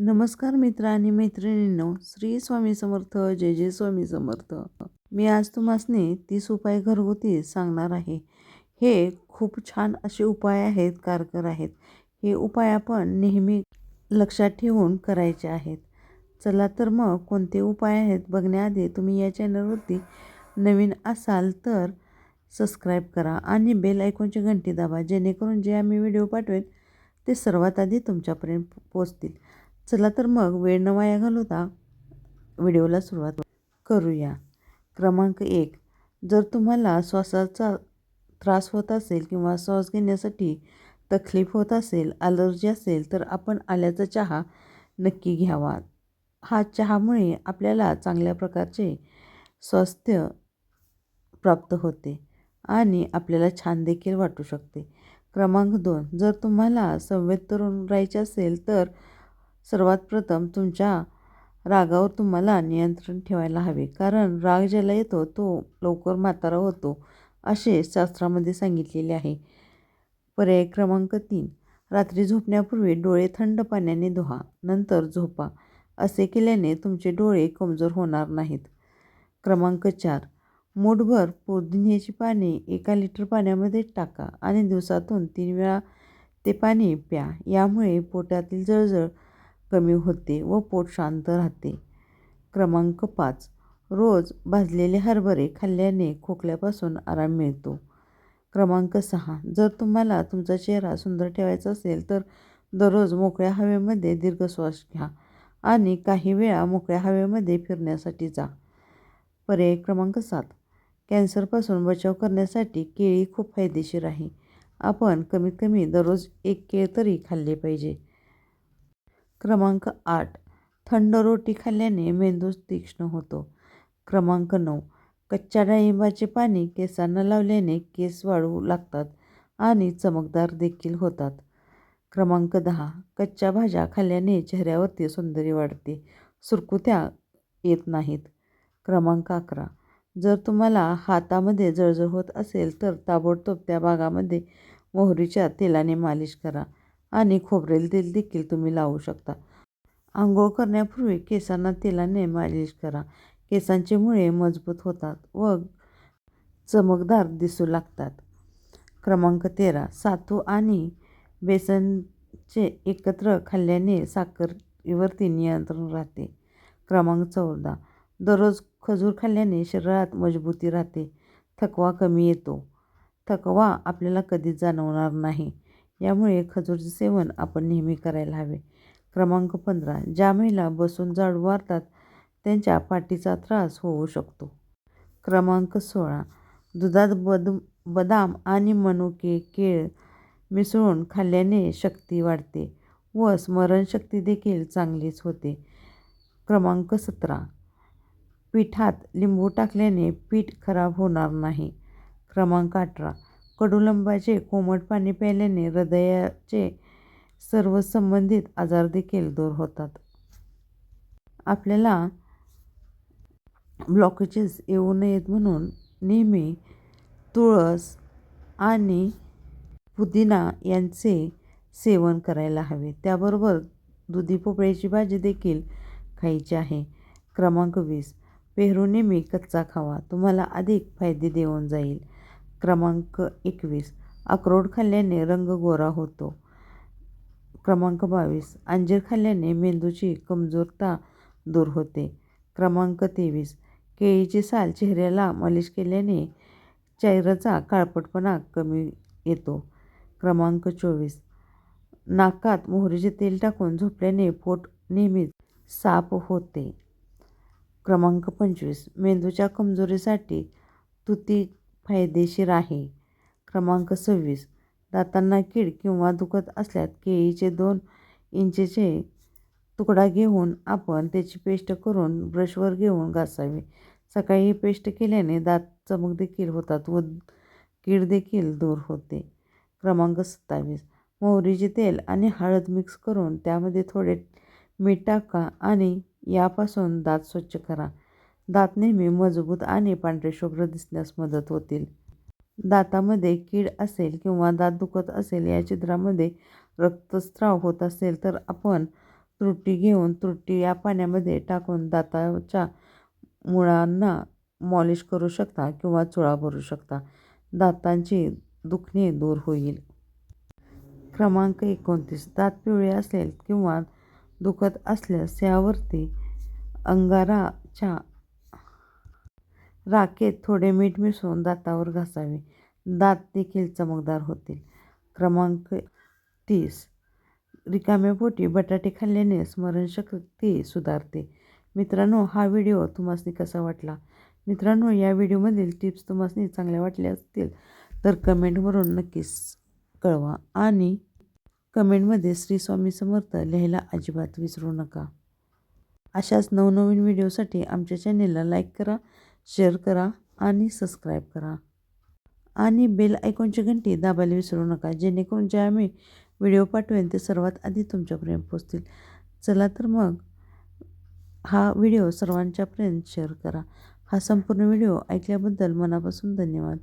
नमस्कार मित्र आणि मैत्रिणींनो श्री स्वामी समर्थ जय जय स्वामी समर्थ. मी आज तुम्हासनी तीस उपाय घरगुती सांगणार आहे. हे खूप छान असे उपाय आहेत कारकर आहेत. हे उपाय आपण नेहमी लक्षात ठेवून करायचे आहेत. चला तर मग कोणते उपाय आहेत बघण्याआधी तुम्ही या चॅनलवरती नवीन असाल तर सबस्क्राईब करा आणि बेल ऐकूनची घंटी दाबा जेणेकरून जे आम्ही व्हिडिओ पाठवेन ते सर्वात आधी तुमच्यापर्यंत पोचतील. चला तर मग वेळ न वाया घालवता व्हिडिओला सुरुवात करूया. क्रमांक एक. जर तुम्हाला श्वासाचा त्रास होत असेल किंवा श्वास घेण्यासाठी तकलीफ होत असेल अलर्जी असेल तर आपण आल्याचा चहा नक्की घ्यावा. हा चहामुळे आपल्याला चांगल्या प्रकारचे स्वास्थ्य प्राप्त होते आणि आपल्याला छान देखील वाटू शकते. क्रमांक दोन. जर तुम्हाला संवेद तरुण राहायचे असेल तर सर्वात प्रथम तुमच्या रागावर तुम्हाला नियंत्रण ठेवायला हवे. कारण राग ज्याला येतो तो लवकर म्हातारा होतो असे शास्त्रामध्ये सांगितलेले आहे. पर्याय क्रमांक तीन. रात्री झोपण्यापूर्वी डोळे थंड पाण्याने धुवा. नंतर झोपा. असे केल्याने तुमचे डोळे कमजोर होणार नाहीत. क्रमांक चार. मूठभर पुदिन्याची पाने एका लिटर पाण्यामध्ये टाका आणि दिवसातून तीन वेळा ते पाणी प्या. यामुळे पोटातील जळजळ कमी होते व पोट शांत राहते. क्रमांक पाच. रोज भाजलेले हरभरे खाल्ल्याने खोकल्यापासून आराम मिळतो. क्रमांक सहा. जर तुम्हाला तुमचा चेहरा सुंदर ठेवायचा असेल तर दररोज मोकळ्या हवेमध्ये दीर्घ श्वास घ्या आणि काही वेळा मोकळ्या हवेमध्ये फिरण्यासाठी जा. पर्याय क्रमांक सात. कॅन्सरपासून बचाव करण्यासाठी केळी खूप फायदेशीर आहे. आपण कमीत कमी दररोज एक केळ तरी खाल्ले पाहिजे. क्रमांक आठ. थंड रोटी खाल्ल्याने मेंदू तीक्ष्ण होतो. क्रमांक नऊ. कच्च्या डाळिंबाचे पाणी केसांना लावल्याने केस वाढू लागतात आणि चमकदार देखील होतात. क्रमांक दहा. कच्च्या भाज्या खाल्ल्याने चेहऱ्यावरती सौंदर्य वाढते. सुरकुत्या येत नाहीत. क्रमांक अकरा. जर तुम्हाला हातामध्ये जळजळ होत असेल तर ताबडतोब त्या भागामध्ये मोहरीच्या तेलाने मालिश करा. आणि खोबरेल तेल देखील तुम्ही लावू शकता. आंघोळ करण्यापूर्वी केसांना तेलाने मालिश करा. केसांचे मुळे मजबूत होतात व चमकदार दिसू लागतात. क्रमांक तेरा. सातू आणि बेसनचे एकत्र खाल्ल्याने साखरेवरती नियंत्रण राहते. क्रमांक चौदा. दररोज खजूर खाल्ल्याने शरीरात मजबूती राहते. थकवा कमी येतो. थकवा आपल्याला कधीच जाणवणार नाही. यामुळे खजूरचे सेवन आपण नेहमी करायला हवे. क्रमांक पंधरा. ज्या महिला बसून जाडू वारतात त्यांच्या पाठीचा त्रास होऊ शकतो. क्रमांक सोळा. दुधात बद बदाम आणि मनुके केळ मिसळून खाल्ल्याने शक्ती वाढते व स्मरणशक्ती देखील चांगलीच होते. क्रमांक सतरा. पिठात लिंबू टाकल्याने पीठ खराब होणार नाही. क्रमांक अठरा. कडुलिंबाचे कोमट पाणी प्यायल्याने हृदयाचे सर्व संबंधित आजार देखील दूर होतात. आपल्याला ब्लॉकेजेस येऊ नयेत म्हणून नेहमी तुळस आणि पुदिना यांचे सेवन करायला हवे. त्याबरोबर दुधी पोपळ्याची भाजी देखील खायची आहे. क्रमांक वीस. पेहरू नेहमी कच्चा खावा. तुम्हाला अधिक फायदे देऊन जाईल. क्रमांक एकवीस. अक्रोड खाल्ल्याने रंग गोरा होतो. क्रमांक बावीस. अंजीर खाल्ल्याने मेंदूची कमजोरता दूर होते. क्रमांक तेवीस. केळीची साल चेहऱ्याला मालिश केल्याने चेहऱ्याचा काळपटपणा कमी येतो. क्रमांक चोवीस. नाकात मोहरीचे तेल टाकून झोपल्याने पोट नेहमीच साफ होते. क्रमांक पंचवीस. मेंदूच्या कमजोरीसाठी तुती फायदेशीर आहे. क्रमांक सव्वीस. दातांना कीड किंवा दुखत असल्यास केळीचे दोन इंचेचे तुकडा घेऊन आपण त्याची पेस्ट करून ब्रशवर घेऊन घासावे. सकाळी ही पेस्ट केल्याने दात चमक देखील होतात व कीड देखील दूर होते. क्रमांक सत्तावीस. मोहरीचे तेल आणि हळद मिक्स करून त्यामध्ये थोडे मीठ टाका आणि यापासून दात स्वच्छ करा. दात नेहमी मजबूत आणि पांढरे शुभ्र दिसण्यास मदत होतील. दातामध्ये कीड असेल किंवा दात दुखत असेल या छिद्रामध्ये रक्तस्राव होत असेल तर आपण त्रुटी घेऊन त्रुटी या पाण्यामध्ये टाकून दाताच्या मुळांना मॉलिश करू शकता किंवा चुळा भरू शकता. दातांची दुखणे दूर होईल. क्रमांक एकोणतीस. दात पिवळे असेल किंवा दुखत असल्यास यावरती अंगाराच्या राखेत थोडे मीठ मिसळून दातावर घासावे. दात देखील चमकदार होतील. क्रमांक तीस. रिकाम्या पोटी बटाटे खाल्ल्याने स्मरणशक्ती सुधारते. मित्रांनो हा व्हिडिओ तुम्हाला कसा वाटला? मित्रांनो या व्हिडिओमधील टिप्स तुम्हाला चांगल्या वाटल्या असतील तर कमेंटवरून नक्कीच कळवा आणि कमेंटमध्ये श्री स्वामी समर्थ लिहायला अजिबात विसरू नका. अशाच नवनवीन व्हिडिओसाठी आमच्या चॅनेलला लाईक करा शेअर करा आणि सबस्क्राईब करा. आणि बेल आयकॉनची घंटी दाबायला विसरू नका जेणेकरून जे आम्ही व्हिडिओ पाठवेन ते सर्वात आधी तुमच्यापर्यंत पोचतील चला तर मग हा व्हिडिओ सर्वांच्यापर्यंत शेअर करा. हा संपूर्ण व्हिडिओ ऐकल्याबद्दल मनापासून धन्यवाद.